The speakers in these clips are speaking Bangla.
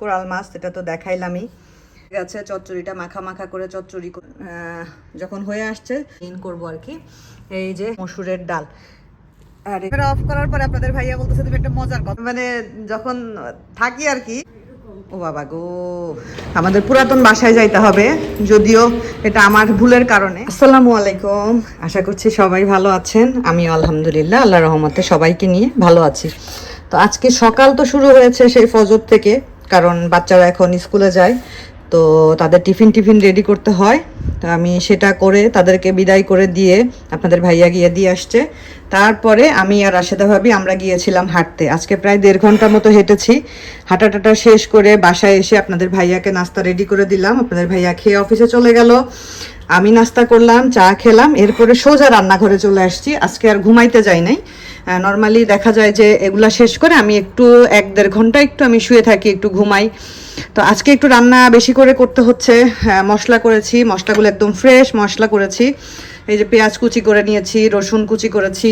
কোরাল মাছ এটা তো দেখাইলামই। ঠিক আছে চচ্চড়িটা, মাখা মাখা করে চচ্চড়ি যখন হয়ে আসছে ইন করব আর কি। এই যে মসুরের ডাল। আর এটা অফ করার পরে আপনাদের ভাইয়া বলতেছে, তুমি একটা মজার কথা মানে যখন থাকি আর কি, ও বাবা গো, আমাদের পুরাতন বাসায় যাইতে হবে। যদিও এটা আমার ভুলের কারণে। আসসালামু আলাইকুম। আশা করছি সবাই ভালো আছেন। আমি আলহামদুলিল্লাহ আল্লাহ রহমতে সবাইকে নিয়ে ভালো আছি। তো আজকে সকাল তো শুরু হয়েছে সেই ফজর থেকে। কারণ বাচ্চারা এখন স্কুলে যায়, তো তাদের টিফিন টিফিন রেডি করতে হয়। তো আমি সেটা করে তাদেরকে বিদায় করে দিয়ে আপনাদের ভাইয়া গিয়ে দিয়ে আসছে। তারপরে আমি আর রাশেদা ভাবি আমরা গিয়েছিলাম হাঁটতে। আজকে প্রায় দেড় ঘণ্টা মতো হেঁটেছি। হাঁটা টাটা শেষ করে বাসায় এসে আপনাদের ভাইয়াকে নাস্তা রেডি করে দিলাম। আপনাদের ভাইয়া খেয়ে অফিসে চলে গেল। আমি নাস্তা করলাম, চা খেলাম, এরপরে সোজা রান্নাঘরে চলে আসছি। আজকে আর ঘুমাইতে যাই নাই। নর্মালি দেখা যায় যে এগুলা শেষ করে আমি একটু এক দেড় ঘণ্টা একটু আমি শুয়ে থাকি একটু ঘুমাই। তো আজকে একটু রান্না বেশি করে করতে হচ্ছে। হ্যাঁ, মশলা করেছি মশলাগুলো একদম ফ্রেশ মশলা করেছি। এই যে পেঁয়াজ কুচি করে নিয়েছি রসুন কুচি করেছি।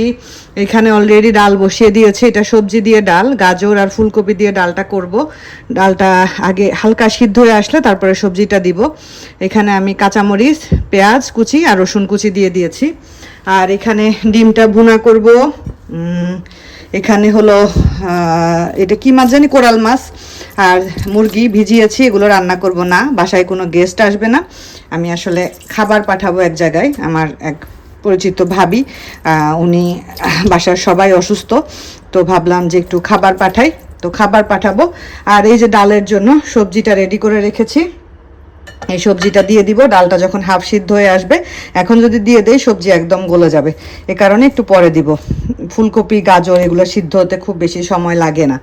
এখানে অলরেডি ডাল বসিয়ে দিয়েছি। এটা সবজি দিয়ে ডাল গাজর আর ফুলকপি দিয়ে ডালটা করব। ডালটা আগে হালকা সিদ্ধ হয়ে আসলে তারপরে সবজিটা দিব। এখানে আমি কাঁচামরিচ পেঁয়াজ কুচি আর রসুন কুচি দিয়ে দিয়েছি। আর এখানে ডিমটা ভুনা করব। এখানে হলো এটা কি মাছ জানি? কোরাল মাছ। আর মুরগি ভিজিয়েছি এগুলো রান্না করব না। বাসায় কোনো গেস্ট আসবে না। আমি আসলে খাবার পাঠাবো এক জায়গায়, আমার এক পরিচিত ভাবি। উনি বাসার সবাই অসুস্থ, তো ভাবলাম যে একটু খাবার পাঠাই। তো খাবার পাঠাবো। আর এই যে ডালের জন্য সবজিটা রেডি করে রেখেছি। এই সবজিটা দিয়ে দিব, ডালটা যখন হাফ সিদ্ধ হয়ে আসবে, এখন যদি দিয়ে দেই, সবজি একদম গলে যাবে। এ কারণে একটু পরে দিব। ফুলকপি, গাজর, এগুলো সিদ্ধ হতে খুব বেশি সময় লাগে না।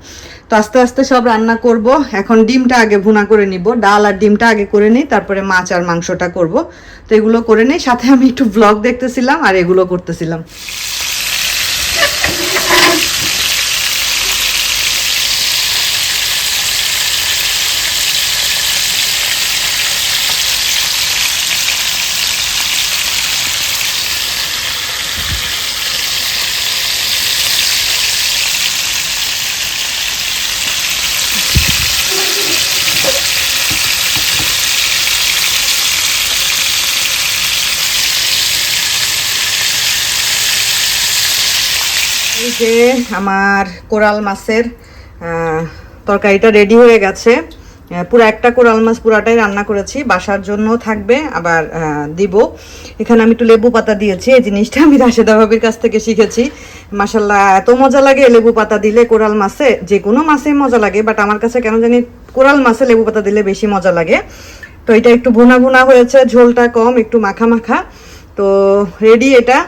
তো আস্তে আস্তে সব রান্না করব। এখন ডিমটা আগে ভুনা করে নিব। ডাল আর ডিমটা আগে করে নিই, তারপরে মাছ আর মাংসটা করব। তো এগুলো করে নিই। সাথে আমি একটু ব্লগ দেখতেছিলাম আর এগুলো করতেছিলাম। যে আমার কোরাল মাছের তরকারিটা রেডি হয়ে গেছে। পুরো একটা কোরাল মাছ পুরাটাই রান্না করেছি, বাসার জন্য থাকবে, আবার দিব। এখানে আমি একটু লেবু পাতা দিয়েছি, এই জিনিসটা আমি রাশেদা ভাবির কাছ থেকে শিখেছি। মাসাল্লাহ এত মজা লাগে লেবু পাতা দিলে কোরাল মাছে, যে কোনো মাছে মজা লাগে বাট আমার কাছে কেন জানি কোরাল মাছে লেবু পাতা দিলে বেশি মজা লাগে। তো এটা একটু ভুনা ভুনা হয়েছে, ঝোলটা কম, একটু মাখা মাখা। তো রেডি এটা।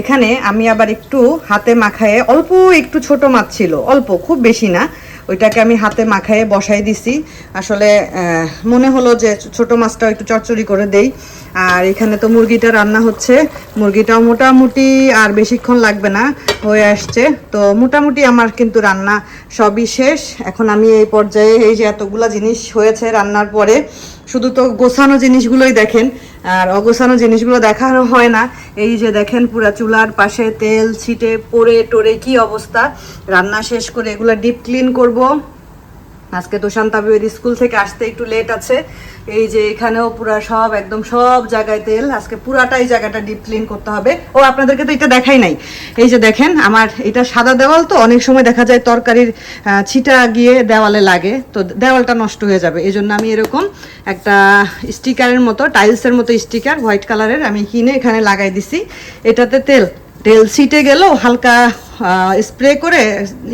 এখানে আমি আবার একটু হাতে মাখায়ে, অল্প একটু ছোট মাছ ছিল, অল্প, খুব বেশি না। ওইটাকে আমি হাতে মাখায়ে বসাই দিছি। আসলে মনে হলো যে ছোট মাছটা একটু চচ্চড়ি করে দেই। আর এখানে তো মুরগিটা রান্না হচ্ছে। মুরগিটাও মোটামুটি আর বেশিক্ষণ লাগবে না, হয়ে আসছে। তো মোটামুটি আমার কিন্তু রান্না সবই শেষ। এখন আমি এই পর্যায়ে এই যে এতগুলা জিনিস হয়েছে রান্নার পরে শুধু তো গোছানো জিনিসগুলোই দেখেন, আর অগোছানো জিনিসগুলো দেখানো হয় না। এই যে দেখেন পুরা চুলার পাশে তেল ছিটে পড়ে টোরে কি অবস্থা? রান্না শেষ করে এগুলো ডিপ ক্লিন করব। আজকে তো শান্তাবির স্কুল থেকে আসতে একটু লেট আছে। এই যে এখানেও পুরা সব, একদম সব জায়গায় তেল। আজকে পুরাটাই জায়গাটা ডিপ ক্লিন করতে হবে। ও, আপনাদেরকে তো এটা দেখাই নাই। এই যে দেখেন, আমার এটা সাদা দেওয়াল তো, অনেক সময় দেখা যায় তরকারির ছিটা গিয়ে দেওয়ালে লাগে। তো দেওয়ালটা নষ্ট হয়ে যাবে। এই জন্য আমি এরকম একটা স্টিকারের মতো, টাইলসের মতো স্টিকার, হোয়াইট কালারের, আমি কিনে এখানে লাগাই দিছি। এটাতে তেল। তেল ছিটে গেলেও হালকা স্প্রে করে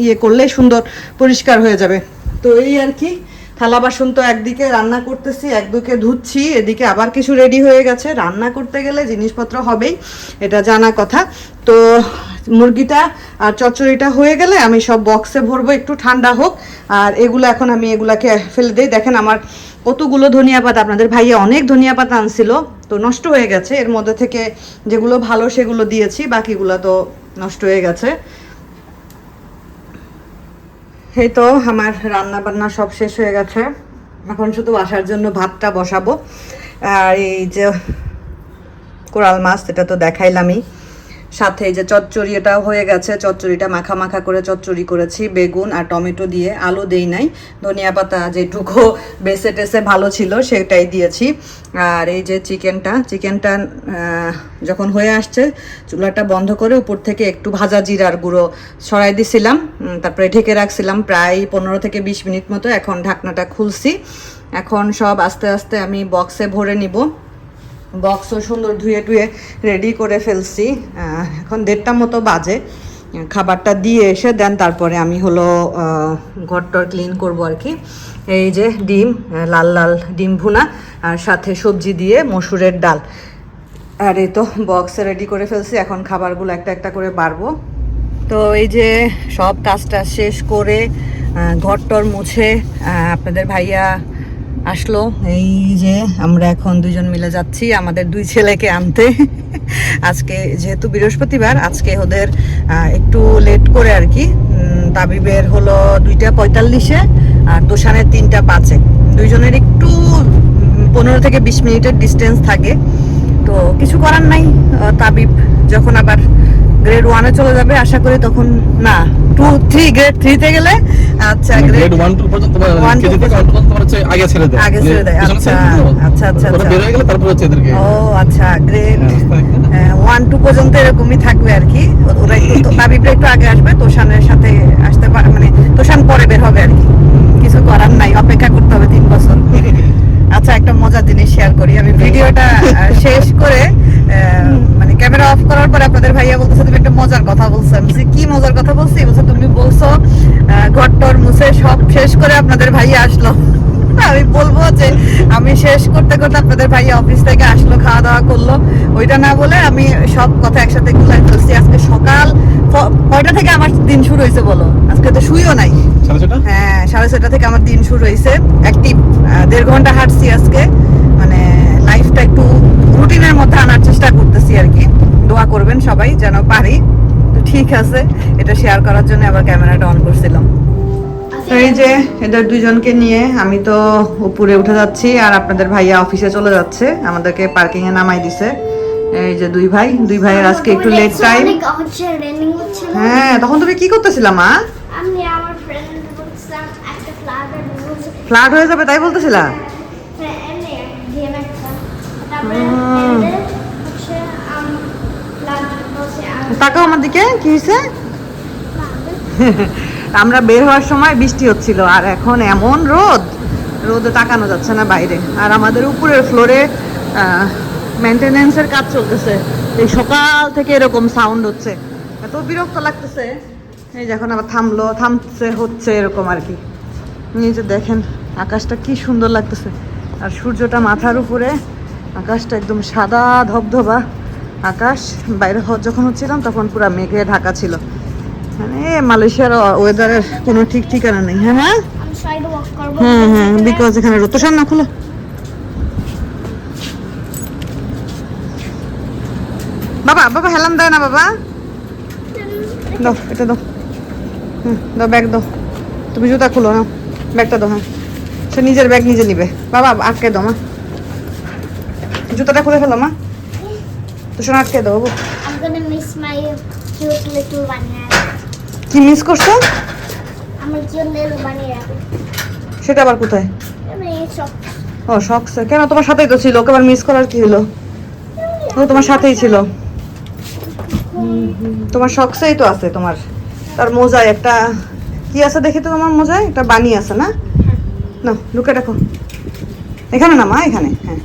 ইয়ে করলে সুন্দর, পরিষ্কার হয়ে যাবে। তো এই আর কি। থালা বাসন তো একদিকে রান্না করতেছি, একদিকে ধুচ্ছি, এদিকে আবার কিছু রেডি হয়ে গেছে। রান্না করতে গেলে জিনিসপত্র হবেই, এটা জানা কথা। তো মুরগিটা আর চচ্চড়িটা হয়ে গেলে আমি সব বক্সে ভরবো, একটু ঠান্ডা হোক। আর এগুলো এখন আমি এগুলাকে ফেলে দিই। দেখেন আমার কতগুলো ধনিয়া পাতা, আপনাদের ভাইয়া অনেক ধনিয়া পাতা আনছিল, তো নষ্ট হয়ে গেছে। এর মধ্যে থেকে যেগুলো ভালো সেগুলো দিয়েছি, বাকিগুলো তো নষ্ট হয়ে গেছে। এই তো আমার রান্না বান্না সব শেষ হয়ে গেছে। এখন শুধু আসার জন্য ভাতটা বসাবো। আর এই যে কোরাল মাছ, এটা তো দেখাইলামই। সাথে এই যে চচ্চড়ি হয়ে গেছে, চচ্চড়িটা মাখা মাখা করে চচ্চড়ি করেছি, বেগুন আর টমেটো দিয়ে, আলু দেই নাই, ধনিয়া পাতা যেটুকু বেসে টেসে ভালো ছিল সেটাই দিয়েছি। আর এই যে চিকেনটা চিকেনটা যখন হয়ে আসছে, চুলাটা বন্ধ করে উপর থেকে একটু ভাজা জিরার গুঁড়ো ছড়াই দিছিলাম তারপরে ঢেকে রাখছিলাম, প্রায় পনেরো থেকে বিশ মিনিট মতো। এখন ঢাকনাটা খুলছি। এখন সব আস্তে আস্তে আমি বক্সে ভরে নিব। বক্সও সুন্দর ধুয়ে টুয়ে রেডি করে ফেলছি। এখন দেড়টা মতো বাজে। খাবারটা দিয়ে এসে দেন, তারপরে আমি হলো ঘরটর ক্লিন করব আর কি। এই যে ডিম লাল লাল ডিম ভুনা, আর সাথে সবজি দিয়ে মসুরের ডাল। আর এই তো বক্সে রেডি করে ফেলছি। এখন খাবারগুলো একটা একটা করে বাড়বো। তো এই যে সব কাজটা শেষ করে ঘরটর মুছে আপনাদের ভাইয়া আসলো। এই যে আমরা এখন দুজন মিলে যাচ্ছি আমাদের দুই ছেলেকে আনতে। আজকে যেহেতু বৃহস্পতিবার, আজকে ওদের একটু লেট করে আর কি। তাবিবের হলো দুইটা পঁয়তাল্লিশে আর তোষানের তিনটা পাঁচে। দুইজনের একটু পনেরো থেকে বিশ মিনিটের ডিস্টেন্স থাকে। তো কিছু করার নাই তাবিব। যখন আবার গ্রেড ওয়ানে চলে যাবে আশা করি তখন না টু থ্রি গ্রেড থ্রিতে গেলে আচ্ছা গ্রেড 1 2 পর্যন্ত তোমার One, কেজি two থেকে পর্যন্ত। 1 পর্যন্ত তোমার হচ্ছে আগে ছেড়ে দেয় আগে ছেড়ে দেয়, আচ্ছা। আচ্ছা, আচ্ছা। বের হয়ে গেলে তারপর হচ্ছে এদেরকে ও আচ্ছা গ্রেড হ্যাঁ, ওয়ান টু পর্যন্ত এরকমই থাকবে আর কি। ওরা একটু তাবিবরা একটু আগে আসবে তোষানের সাথে আসতে পারে মানে তোষান পরে বের হবে আর কি। কিছু করার নাই অপেক্ষা করতে হবে তিন বছর। আচ্ছা একটা মজার জিনিস শেয়ার করি। আমি ভিডিওটা শেষ করে আহ, মানে ক্যামেরা অফ করার পর আপনাদের ভাইয়া বলতেছে তুমি একটা মজার কথা বলছো। আমি কি মজার কথা বলছি? বলছে তুমি বলছো আহ, ঘরটর মুছে সব শেষ করে আপনাদের ভাইয়া আসলো। আমি বলব যে আমি শেষ করতে করতে আপনাদের ভাইয়া অফিস থেকে আসলো খাওয়া দাওয়া করল। ওইটা না বলে আমি সব কথা একসাথে গুলাই ফেলছি। আজকে সকাল কয়টা থেকে আমার দিন শুরু হয়েছে বলো? আজকে তো শুইও নাই। হ্যাঁ সাড়ে ছটা থেকে আমার দিন শুরু হয়েছে। অ্যাক্টিভ দেড় ঘণ্টা হাঁটছি আজকে। মানে লাইফটা একটু রুটিনের মধ্যে আনার চেষ্টা করতেছি আর কি। দোয়া করবেন সবাই যেন পারি। তো ঠিক আছে এটা শেয়ার করার জন্য আবার ক্যামেরাটা অন করছিলাম। তো এই যে এদের দুজনকে নিয়ে আমি তো উপরে উঠে যাচ্ছি আর আপনাদের ভাইয়া অফিসে চলে যাচ্ছে আমাদেরকে পার্কিং এ নামাই দিছে। এই যে দুই ভাই দুই ভাইয়ের আজকে একটু লেট টাইম অনেক হচ্ছে রেনিং হচ্ছে না? হ্যাঁ তখন তুমি কি করতেছিলা মা? আমি আমার ফ্রেন্ড বলছিলাম একটা ফ্লাভার বলছে ফ্লাড হয়ে যাবে তাই বলতেছিলা এমনি গেম একটা তারপরে হুম। এদের হচ্ছে আম ফ্লাভার বলছে আর তাকাও আমার দিকে কি হয়েছে আমরা বের হওয়ার সময় বৃষ্টি হচ্ছিল আর এখন এমন রোদ রোদে তাকানো যাচ্ছে না বাইরে। আর আমাদের উপরের ফ্লোরে মেনটেনেন্সের কাজ চলতেছে। এই সকাল থেকে এরকম সাউন্ড হচ্ছে। এত বিরক্ত লাগতেছে। এই যখন আবার থামলো থামছে হচ্ছে এরকম আর কি। এই যে দেখেন আকাশটা কি সুন্দর লাগতেছে। আর সূর্যটা মাথার উপরে আকাশটা একদম সাদা ধবধবা। আকাশ বাইরে যখন হচ্ছিলাম তখন পুরো মেঘে ঢাকা ছিল। মানে মালয়েশিয়ার ওয়েদারের কোনো ঠিক ঠিকানা নেই হ্যাঁ হ্যাঁ? হ্যাঁ হ্যাঁ বিকজ এখানে তোষার না খুলো। বাবা বাবা হেলান দেয় না বাবা। দাও এটা দাও। হুম দাও ব্যাগ দাও। তুমি জুতা খুলো না ব্যাগটা দাও হ্যাঁ। সে নিজের ব্যাগ নিজে নিবে। বাবা আটকে দাও মা। জুতাটা খুলে ফেলো মা। তো শোনা আটকে cute little bunny কি মিস করছ? আমার bunny সেটা আবার কোথায়? ও শখসে কেন? তোমার সাথেই তো ছিল। ওকে আবার মিস করার কি হলো? ও তোমার সাথেই ছিল। তোমার শখসেই তো আছে তোমার। তার মোজায় একটা কি আছে দেখি তো তোমার মোজায়? একটা বানি আছে না? না ঢুকে রাখো। এখানে না মা এখানে হ্যাঁ।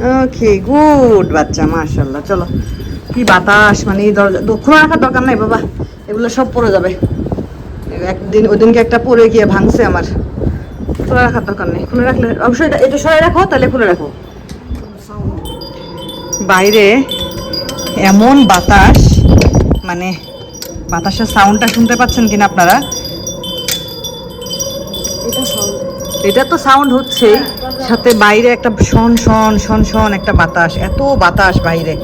ওকে গুড বাচ্চা মাশাল্লাহ চলো। কি বাতাস মানে এই দরজা খোলা রাখার দরকার নাই বাবা। এগুলো সব পড়ে যাবে। একদিন ওদিনকে একটা পড়ে গিয়ে ভাঙছে আমার। খোলা রাখার দরকার নেই। খুলে রাখলে অবশ্যই এটা- এটা সরাই রাখো তাহলে খুলে রাখো। বাইরে এমন বাতাস মানে বাতাসের সাউন্ডটা শুনতে পাচ্ছেন কিনা আপনারা? এটা এটা তো সাউন্ড হচ্ছে সাথে বাইরে একটা শন শন শন শন একটা বাতাস এত বাতাস বাইরে।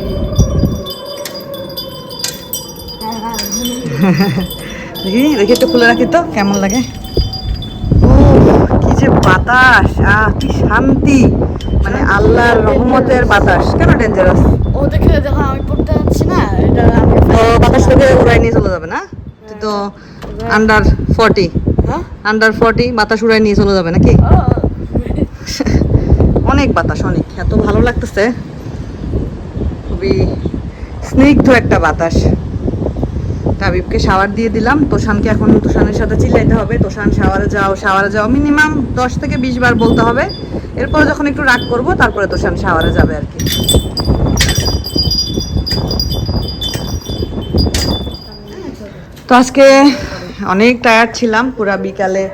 দেখি দেখি একটু খুলে রাখি তো কেমন লাগে? কি যে বাতাস আহ কি শান্তি। মানে আল্লাহর রহমতের বাতাস কেন ডেঞ্জারাস ও ওদেরকে দেখো আমি পড়তে যাচ্ছি না এটা তো বাতাস থেকে উড়াই নিয়ে চলে যাবে না? তুই তো আন্ডার ফর্টি হ্যাঁ? আন্ডার ফর্টি বাতাস উড়াই নিয়ে চলে যাবে নাকি? ও, অনেক বাতাস, অনেক। এত ভালো লাগতেছে। খুবই স্নিগ্ধ একটা বাতাস। তাবিবকে শাওয়ার দিয়ে দিলাম। তোষানকে এখন তোষানের সাথে চিল্লাইতে হবে। তোষান শাওয়ারে যাও শাওয়ারে যাও। মিনিমাম দশ থেকে বিশ বার বলতে হবে। এরপরে যখন একটু রাগ করব, তারপরে তোষান শাওয়ারে যাবে আর কি। তো আজকে অনেক টায়ার্ড ছিলাম। পুরা বিকালে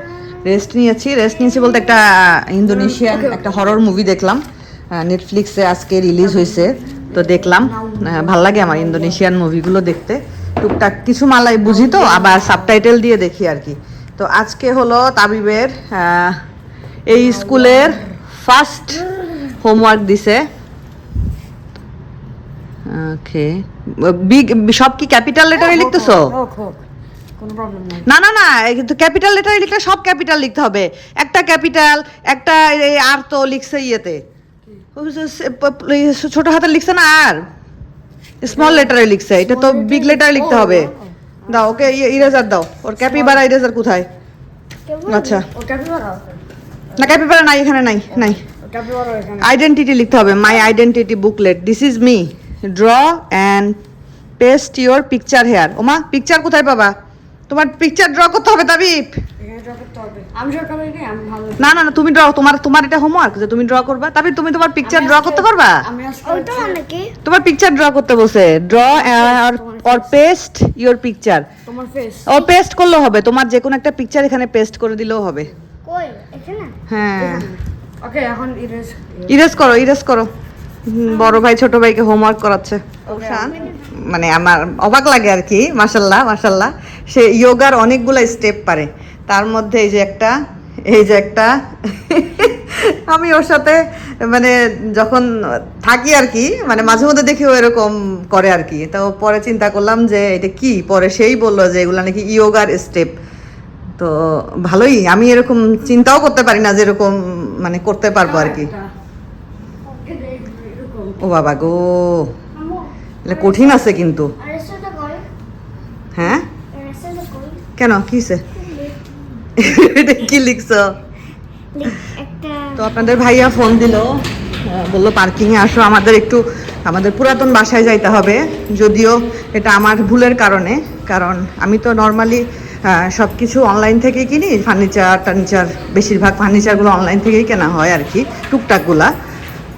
রেস্ট নিয়েছি। রেস্ট নিয়েছি বলতে একটা ইন্দোনেশিয়ান একটা হরর মুভি দেখলাম। নেটফ্লিক্সে আজকে রিলিজ হয়েছে। তো দেখলাম। ভালো লাগে আমার ইন্দোনেশিয়ান মুভিগুলো দেখতে। টুকটাক কিছু মালাই বুঝি তো আবার সাবটাইটেল দিয়ে দেখি আর কি। তো আজকে হলো তাবিবের এই স্কুলের ফার্স্ট হোমওয়ার্ক দিছে। ওকে বিগ সব কি ক্যাপিটাল লেটারে লিখতেছো? হোক হোক কোনো প্রবলেম নাই। না না না কিন্তু ক্যাপিটাল লেটারে লিখলে সব ক্যাপিটাল লিখতে হবে। একটা ক্যাপিটাল একটা আর তো লিখছে ইয়েতে। ছোট হাতে লিখছে না আর? স্মল লেটারে লিখছে এটা তো বিগ লেটারে লিখতে হবে। দাও ওকে ইরেজার দাও। ওর ক্যাপি ক্যাপিবারা ইরেজার কোথায়? আচ্ছা। না ক্যাপিবারা নাই এখানে নাই নাই। আইডেন্টিটি লিখতে হবে my identity booklet this is me draw and paste your picture here ওমা পিকচার কোথায় পাবা? তোমার পিকচার ড্র করতে হবে তাবিব। ভালো না না না তুমি ড্র তোমার তোমার এটা হোমওয়ার্ক যে তুমি ড্র করবা। তাবিব তুমি তোমার পিকচার ড্র করতে পারবা? আমি আজকে ওইটা নাকি তোমার পিকচার ড্র করতে বসে draw or paste your picture O paste করলেও হবে। তোমার যে কোনো একটা পিকচার এখানে পেস্ট করে দিলেও হবে। হ্যাঁ। ওকে এখন ইরেজ ইরেজ করো ইরেজ করো। বড় ভাই ছোট ভাইকে হোমওয়ার্ক করাচ্ছে। মানে আমার অবাক লাগে আর কি। মাসাল্লাহ মাসাল্লাহ সে যোগার অনেকগুলো স্টেপ পারে। তার মধ্যে এই যে একটা এই যে একটা আমি ওর সাথে মানে যখন থাকি আর কি মানে মাঝে মধ্যে দেখি ও এরকম করে আর কি। তো পরে চিন্তা করলাম যে এটা কি? পরে সেই বলল যে এগুলো নাকি ইয়োগার স্টেপ তো ভালোই আমি এরকম চিন্তাও করতে পারি না যে এরকম মানে করতে পারব আর কি। ও বাবা গো কঠিন আছে কিন্তু। হ্যাঁ? কেন? কিসে এটা কি লিখছো? তো আপনাদের ভাইয়া ফোন দিল। বলল পার্কিংয়ে আসো আমাদের একটু আমাদের পুরাতন বাসায় যাইতে হবে। যদিও এটা আমার ভুলের কারণে কারণ আমি তো নর্মালি সব কিছু অনলাইন থেকেই কিনি। ফার্নিচার টার্নিচার বেশিরভাগ ফার্নিচারগুলো অনলাইন থেকেই কেনা হয় আর কি টুকটাকগুলা।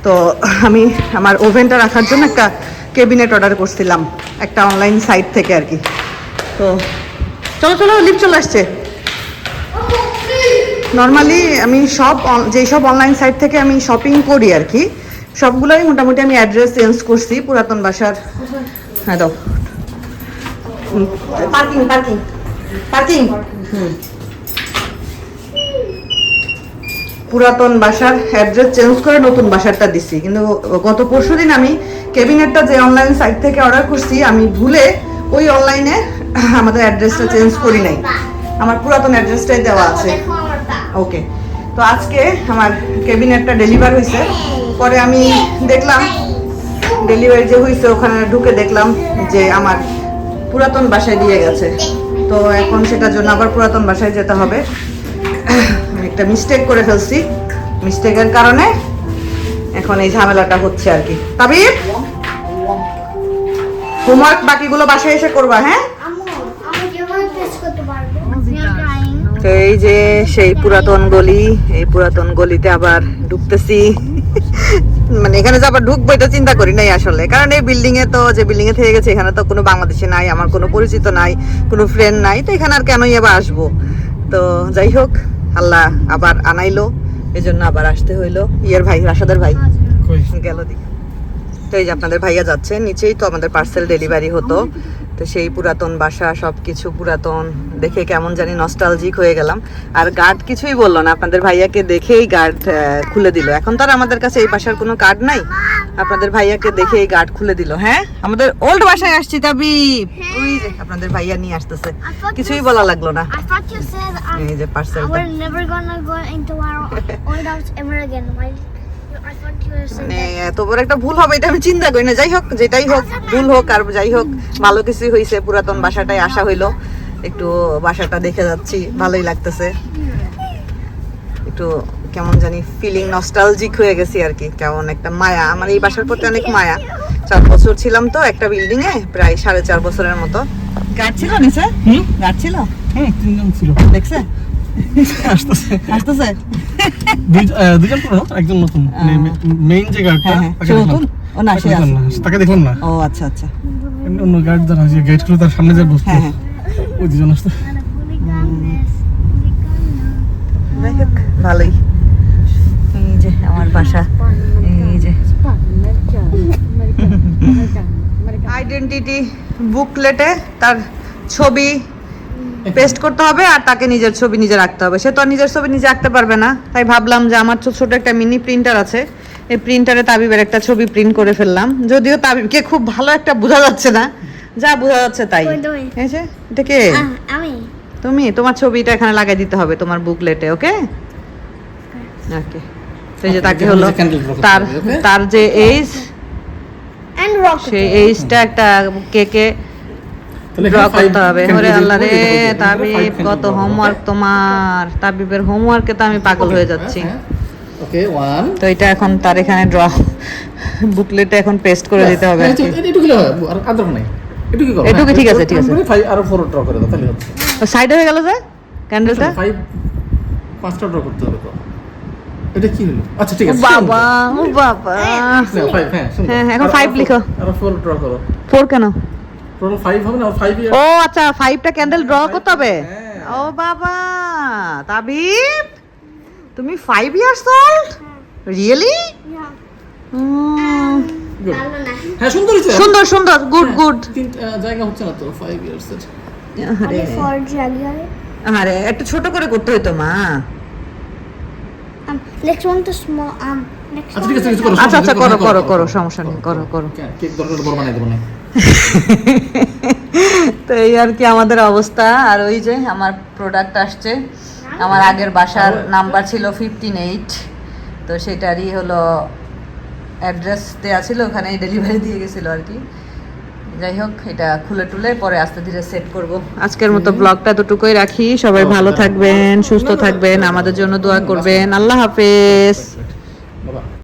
তো আমি আমার ওভেনটা রাখার জন্য একটা কেবিনেট অর্ডার করছিলাম একটা অনলাইন সাইট থেকে আর কি। তো চলো চলো লিফট চলে আসছে। নর্মালি আমি সব যেই সব অনলাইন সাইট থেকে আমি শপিং করি আর কি সবগুলোই মোটামুটি আমি অ্যাড্রেস চেঞ্জ করছি পুরাতন বাসার। হ্যাঁ দাও। পার্কিং পার্কিং পার্কিং হুম। পুরাতন বাসার অ্যাড্রেস চেঞ্জ করে নতুন বাসারটা দিছি। কিন্তু গত পরশু দিন আমি কেবিনেটটা যে অনলাইন সাইট থেকে অর্ডার করছি আমি ভুলে ওই অনলাইনে আমাদের অ্যাড্রেসটা চেঞ্জ করি নাই। আমার পুরাতন অ্যাড্রেসটাই দেওয়া আছে। ওকে তো আজকে আমার কেবিনেটটা ডেলিভার হয়েছে। পরে আমি দেখলাম ডেলিভারি যে হয়েছে ওখানে ঢুকে দেখলাম যে আমার পুরাতন বাসায় দিয়ে গেছে। তো এখন সেটার জন্য আবার পুরাতন বাসায় যেতে হবে। একটা মিস্টেক করে ফেলছি। মিস্টেকের কারণে এখন এই ঝামেলাটা হচ্ছে আর কি। তাবিব হোমওয়ার্ক বাকিগুলো বাসায় এসে করবা হ্যাঁ আম্মু আমি কীভাবে টেস্ট করতে পারব ট্রাইং তো এই যে সেই পুরাতন গলি এই পুরাতন গলিতে আবার ঢুকতেছি। মানে এখানে যে আবার ঢুকবো এটা চিন্তা করি নাই আসলে। কারণ এই বিল্ডিং এ তো যে বিল্ডিং এ থেকে গেছে এখানে তো কোনো বাংলাদেশি নাই আমার কোনো পরিচিত নাই কোনো ফ্রেন্ড নাই তো এখানে আর কেনই আবার আসব? তো যাই হোক আল্লাহ আবার আনাইলো এই জন্য আবার আসতে হইল। ইয়ের ভাই রাশাদের ভাই গেল দিকে। তো এই যে আপনাদের ভাইয়া যাচ্ছে নিচেই তো আমাদের পার্সেল ডেলিভারি হতো। তো সেই পুরাতন বাসা সব কিছু পুরাতন দেখে কেমন জানি নস্টালজিক হয়ে গেলাম। আর গার্ড কিছুই বলল না। আপনাদের ভাইয়াকে দেখেই গার্ড খুলে দিল। এখন তো আর আমাদের কাছে এই বাসার কোনো কার্ড নাই। আপনাদের ভাইয়াকে দেখেই গার্ড খুলে দিল। হ্যাঁ? আমাদের ওল্ড বাসায় আসছি তাবি ওই যে আপনাদের ভাইয়া নিয়ে আসতেছে। কিছুই বলা লাগল না। Um, এই যে পার্সেলটা we're এত বড় একটা ভুল হবে এটা আমি চিন্তা করি না। যাই হোক যেটাই হোক ভুল হোক আর যাই হোক ভালো কিছুই হয়েছে পুরাতন আসা হইল। একটু বাসাটা দেখে যাচ্ছি ভালোই লাগতেছে। একটু কেমন জানি ফিলিং নস্টালজিক হয়ে গেছি আর কি কেমন একটা মায়া। আমার এই বাসার প্রতি অনেক মায়া। চার বছর ছিলাম তো একটা বিল্ডিং এ প্রায় সাড়ে চার বছরের মতো। গার্ড ছিল নিচে? হুম? গার্ড ছিল? হুম তিনজন ছিল। দেখছে? আসতেছে। আসতেছে? একজন নতুন। মেইন যে গার্ডটা হ্যাঁ, হ্যাঁ, তাকে সে নতুন? ও না, সে দেখলাম আছে। না, তাকে দেখলাম না। ও আচ্ছা আচ্ছা। এমনি অন্য গার্ড যারা যে গেট খুলে তার সামনে যে বসতো হ্যাঁ। ওই দুজন আসতো। যাই হোক ভালোই। এই যে আমার বাসা এই যে। আইডেন্টিটি বুকলেটে তার ছবি পেস্ট করতে হবে আর তাকে নিজের ছবি নিজে রাখতে হবে। সে তো নিজের ছবি নিজে আঁকতে পারবে না। তাই ভাবলাম যে আমার ছোট ছোট একটা মিনি প্রিন্টার আছে। এই প্রিন্টারে তাবিবের একটা ছবি প্রিন্ট করে ফেললাম। যদিও তাবিবকে খুব ভালো একটা বোঝা যাচ্ছে না। যা বোঝা যাচ্ছে তাই। এটা কে? আমি। তুমি? তোমার ছবিটা এখানে লাগাই দিতে হবে তোমার বুকলেটে ওকে ওকে এই যে তাকে হলো তার তার যে এইজ rock সেই এইজটা একটা কেকে ড্র করতে হবে। ওরে আল্লাহ রে তাবিব কত হোমওয়ার্ক তোমার। তাবিবের হোমওয়ার্কে তো আমি পাগল হয়ে যাচ্ছি। ওকে ওয়ান তো এটা এখন তার এখানে ড্র বুকলেটে এখন পেস্ট করে দিতে হবে এটুকু হয় আর আর নাই। এটুকু করো? এটুকু ঠিক আছে, ঠিক আছে। আরও ফোর ড্র করে দাও তাহলে হচ্ছে। সাইডে হয়ে গেল যে? ক্যান্ডেলটা ফাইভ পাঁচটা ড্র করতে হবে তো। এটা কি হলো? আচ্ছা ঠিক আছে বাবা ও বাবা। হ্যাঁ হ্যাঁ, এখন আর- five আর- লিখো। ফোর ড্র করো। ফোর কেন? টোটাল ফাইভ হবে না? ফাইভ ও আচ্ছা ফাইভটা ক্যান্ডেল ড্র করতে হবে? হ্যাঁ। ও বাবা। তাবিব তুমি ফাইভ ইয়ার্স ওল্ড রিয়েলি হ্যাঁ সুন্দর সুন্দর সুন্দর গুড গুড জায়গা হচ্ছে না তো ফাইভ ইয়ার্স এর। আরে। একটু ছোট করে করতে হইতো মা। Um next one to small um আচ্ছা আচ্ছা আচ্ছা করো করো করো সমস্যা নেই করো করো। কেক দরকার বড় বানাই দেবো না তো এই আর কি আমাদের অবস্থা। আর ওই যে আমার প্রোডাক্ট আসছে। আমার আগের বাসার নাম্বার ছিল ফিফটিন এইট তো সেটারই হলো অ্যাড্রেস দেওয়া ছিল ওখানেই ডেলিভারি দিয়ে গেছিল আর কি। যাই হোক এটা খুলে টুলে পরে আস্তে ধীরে সেট করব। আজকের মতো ব্লগটা এতটুকুই রাখি। সবাই ভালো থাকবেন সুস্থ থাকবেন। আমাদের জন্য দোয়া করবেন। আল্লাহ হাফেজ।